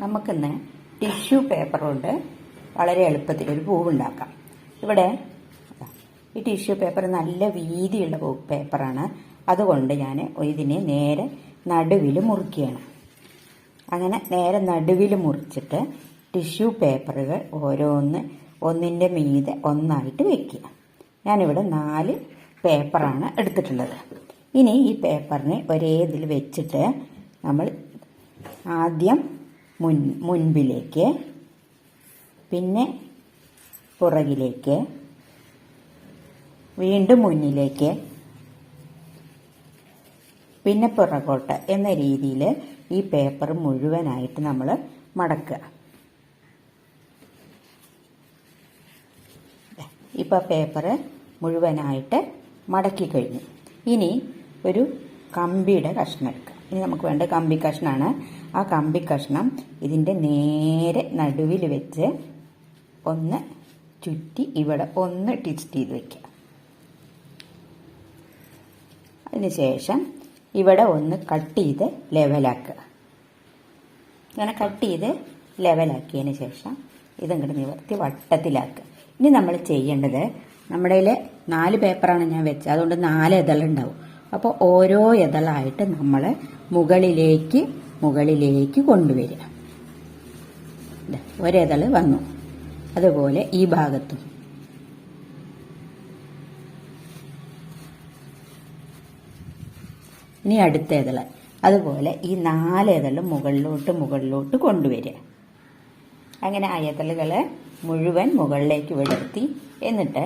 നമുക്കിന്ന് tissue paper കൊണ്ട് വളരെ എളുപ്പത്തിൽ ഒരു പൂവുണ്ടാക്കാം. ഇവിടെ ഈ ടിഷ്യൂ പേപ്പർ നല്ല വീതിയുള്ള പേപ്പറാണ്. അതുകൊണ്ട് ഞാൻ ഇതിനെ നേരെ നടുവിൽ മുറിക്കുകയാണ് അങ്ങനെ നേരെ നടുവിൽ മുറിച്ചിട്ട് ടിഷ്യൂ പേപ്പറുകൾ ഓരോന്ന് ഒന്നിന്റെ മീതെ ഒന്നായിട്ട് വെക്കുക. ഞാനിവിടെ നാല് പേപ്പറാണ് എടുത്തിട്ടുള്ളത്. ഇനി ഈ പേപ്പറിനെ ഒരേ ഇതിൽ വെച്ചിട്ട് നമ്മൾ ആദ്യം മുൻ മുൻപിലേക്ക് പിന്നെ പുറകിലേക്ക് വീണ്ടും മുന്നിലേക്ക് പിന്നെ പുറകോട്ട് എന്ന രീതിയിൽ ഈ പേപ്പർ മുഴുവനായിട്ട് നമ്മൾ മടക്കുക. ഇപ്പോൾ പേപ്പർ മുഴുവനായിട്ട് മടക്കി കഴിഞ്ഞു. ഇനി ഒരു കമ്പിയുടെ കഷ്ണം ഇനി നമുക്ക് വേണ്ട കമ്പി കഷ്ണമാണ് ആ കമ്പി കഷ്ണം ഇതിന്റെ നേരെ നടുവിൽ വെച്ച് ഒന്ന് ചുറ്റി ഇവിടെ ഒന്ന് ടിസ്റ്റ് ചെയ്ത് വയ്ക്കുക അതിനുശേഷം ഇവിടെ ഒന്ന് കട്ട് ചെയ്ത് ലെവലാക്കുക ഇങ്ങനെ കട്ട് ചെയ്ത് ലെവലാക്കിയതിന് ശേഷം ഇതങ്ങോട്ട് നിവർത്തി വട്ടത്തിലാക്കുക. ഇനി നമ്മൾ ചെയ്യേണ്ടത് നമ്മുടെ നാല് പേപ്പറാണ് ഞാൻ വെച്ചത്. അതുകൊണ്ട് നാല് ഇതളുണ്ടാവും. അപ്പോൾ ഓരോ ഇതളായിട്ട് നമ്മൾ മുകളിലേക്ക് മുകളിലേക്ക് കൊണ്ടുവരിക. ദേ, ഒരിതൾ വന്നു. അതുപോലെ ഈ ഭാഗത്തും. ഇനി അടുത്ത ഇതൾ അതുപോലെ ഈ നാല് ഇതൾ മുകളിലോട്ട് മുകളിലോട്ട് കൊണ്ടുവരിക. അങ്ങനെ ആ ഇതളുകളെ മുഴുവൻ മുകളിലേക്ക് വിടർത്തി എന്നിട്ട്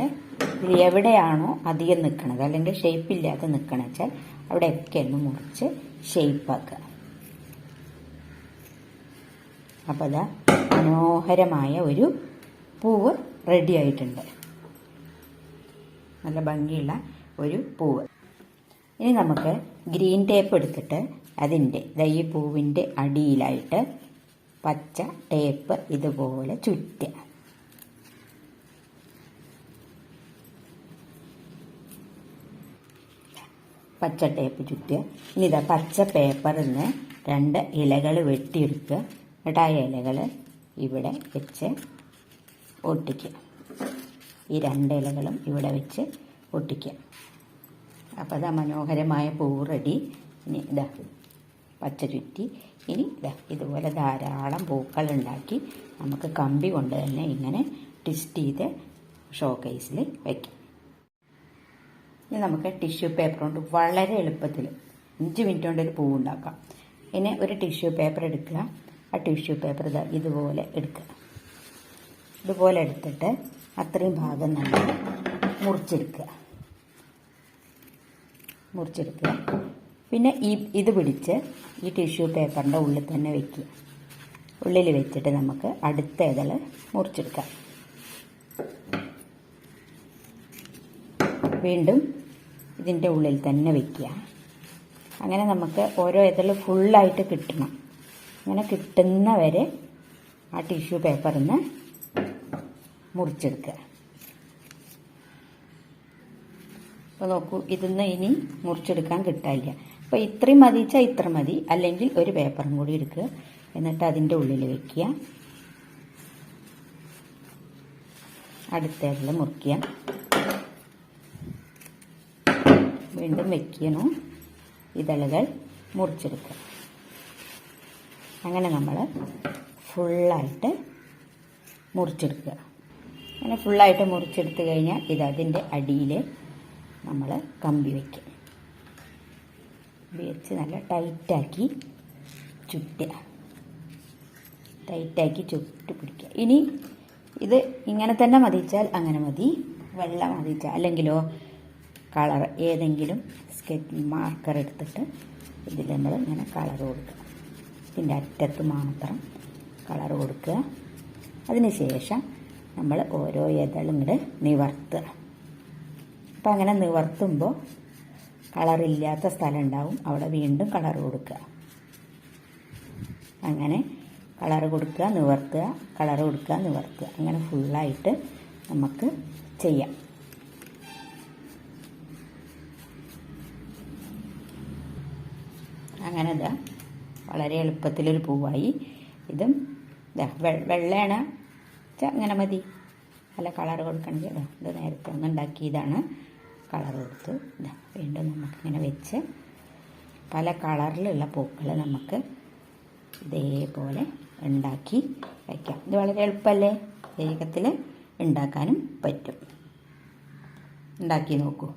ഇത് എവിടെയാണോ അധികം നിൽക്കണത് അല്ലെങ്കിൽ ഷേപ്പില്ലാതെ നിൽക്കണ വെച്ചാൽ അവിടെയൊക്കെ ഒന്ന് മുറിച്ച് ഷേപ്പാക്കുക അപ്പോൾ അതാ മനോഹരമായ ഒരു പൂവ് റെഡി ആയിട്ടുണ്ട്. നല്ല ഭംഗിയുള്ള ഒരു പൂവ്. ഇനി നമുക്ക് ഗ്രീൻ ടേപ്പ് എടുത്തിട്ട് അതിന്റെ ഈ പൂവിന്റെ അടിയിലായിട്ട് പച്ച ടേപ്പ് ഇതുപോലെ ചുറ്റുക. പച്ച ടേപ്പ് ചുറ്റുക. ഇനി ഇതാ പച്ച പേപ്പറിൽ നിന്ന് രണ്ട് ഇലകൾ വെട്ടിയെടുക്കുക. എന്നിട്ട് ഇലകൾ ഇവിടെ വെച്ച് ഒട്ടിക്കുക. ഈ രണ്ട് ഇലകളും ഇവിടെ വെച്ച് ഒട്ടിക്കുക. അപ്പോൾ അതാ മനോഹരമായ പൂവ് റെഡി ഇനി ഇതാ പച്ച ചുറ്റി. ഇനി ഇതാ ഇതുപോലെ ധാരാളം പൂക്കൾ ഉണ്ടാക്കി നമുക്ക് കമ്പി കൊണ്ട് തന്നെ ഇങ്ങനെ ട്വിസ്റ്റ് ചെയ്ത് ഷോക്കേസിൽ വയ്ക്കാം ഇനി നമുക്ക് ടിഷ്യൂ പേപ്പർ കൊണ്ട് വളരെ എളുപ്പത്തിൽ അഞ്ച് മിനിറ്റ് കൊണ്ട് ഒരു പൂവുണ്ടാക്കാം ഇനി ഒരു ടിഷ്യൂ പേപ്പർ എടുക്കുക. ആ ടിഷ്യൂ പേപ്പർ ഇതാ ഇതുപോലെ എടുക്കുക. ഇതുപോലെ എടുത്തിട്ട് അത്രയും ഭാഗം നമ്മൾ മുറിച്ചെടുക്കുക. മുറിച്ചെടുക്കുക. പിന്നെ ഈ ഇത് പിടിച്ച് ഈ ടിഷ്യൂ പേപ്പറിന്റെ ഉള്ളിൽ തന്നെ വെക്കുക. ഉള്ളിൽ വെച്ചിട്ട് നമുക്ക് അടുത്ത ഇതൾ മുറിച്ചെടുക്കാം. വീണ്ടും ഇതിന്റെ ഉള്ളിൽ തന്നെ വെക്കുക. അങ്ങനെ നമുക്ക് ഓരോ ഇതൾ ഫുള്ളായിട്ട് കിട്ടണം. അങ്ങനെ കിട്ടുന്ന വരെ ആ ടിഷ്യൂ പേപ്പറിൽ നിന്ന് മുറിച്ചെടുക്കുക. അപ്പോൾ നോക്കൂ ഇതിന്ന് ഇനി മുറിച്ചെടുക്കാൻ കിട്ടാനില്ല. അപ്പോൾ ഇത്രയും മതി വെച്ചാൽ ഇത്ര മതി. അല്ലെങ്കിൽ ഒരു പേപ്പറും കൂടി എടുക്കുക. എന്നിട്ട് അതിന്റെ ഉള്ളിൽ വെക്കുക. അടുത്തതിൽ മുറിക്കുക. വീണ്ടും വെക്കണം. ഇതളുകൾ മുറിച്ചെടുക്കുക. അങ്ങനെ നമ്മൾ ഫുള്ളായിട്ട് മുറിച്ചെടുക്കുക. അങ്ങനെ ഫുള്ളായിട്ട് മുറിച്ചെടുത്ത് കഴിഞ്ഞാൽ ഇത് അതിന്റെ അടിയിൽ നമ്മൾ കമ്പി വയ്ക്കും കമ്പി വെച്ച് നല്ല ടൈറ്റാക്കി ചുറ്റുക ടൈറ്റാക്കി ചുട്ട് പിടിക്കുക. ഇനി ഇത് ഇങ്ങനെ തന്നെ മതിച്ചാൽ അങ്ങനെ മതി. വെള്ളം മതിച്ചാൽ അല്ലെങ്കിലോ കളർ ഏതെങ്കിലും സ്കെച്ച് മാർക്കർ എടുത്തിട്ട് ഇതിൽ നമ്മൾ ഇങ്ങനെ കളർ കൊടുക്കുക. ഇതിന്റെ അറ്റത്ത് മാത്രം കളർ കൊടുക്കുക. അതിന് ശേഷം നമ്മൾ ഓരോ ഇതളും ഇങ്ങോട്ട് നിവർത്തുക. അപ്പം അങ്ങനെ നിവർത്തുമ്പോൾ കളറില്ലാത്ത സ്ഥലം ഉണ്ടാവും. അവിടെ വീണ്ടും കളർ കൊടുക്കുക. അങ്ങനെ കളർ കൊടുക്കുക നിവർത്തുക കളർ കൊടുക്കുക നിവർത്തുക. അങ്ങനെ ഫുള്ളായിട്ട് നമുക്ക് ചെയ്യാം. അങ്ങനെ ഇതാ വളരെ എളുപ്പത്തിലൊരു പൂവായി. ഇതും വെള്ളയാണ്. അങ്ങനെ മതി. നല്ല കളർ കൊടുക്കണമെങ്കിൽ ഇതാ ഇത് നേരത്തെ ഒന്ന് ഉണ്ടാക്കിയതാണ്. കളർ കൊടുത്തു. ഇതാ വീണ്ടും നമുക്കിങ്ങനെ വെച്ച് പല കളറിലുള്ള പൂക്കൾ നമുക്ക് ഇതേപോലെ ഉണ്ടാക്കി വയ്ക്കാം ഇത് വളരെ എളുപ്പമല്ലേ വേഗത്തിൽ ഉണ്ടാക്കാനും പറ്റും. ഉണ്ടാക്കി നോക്കൂ.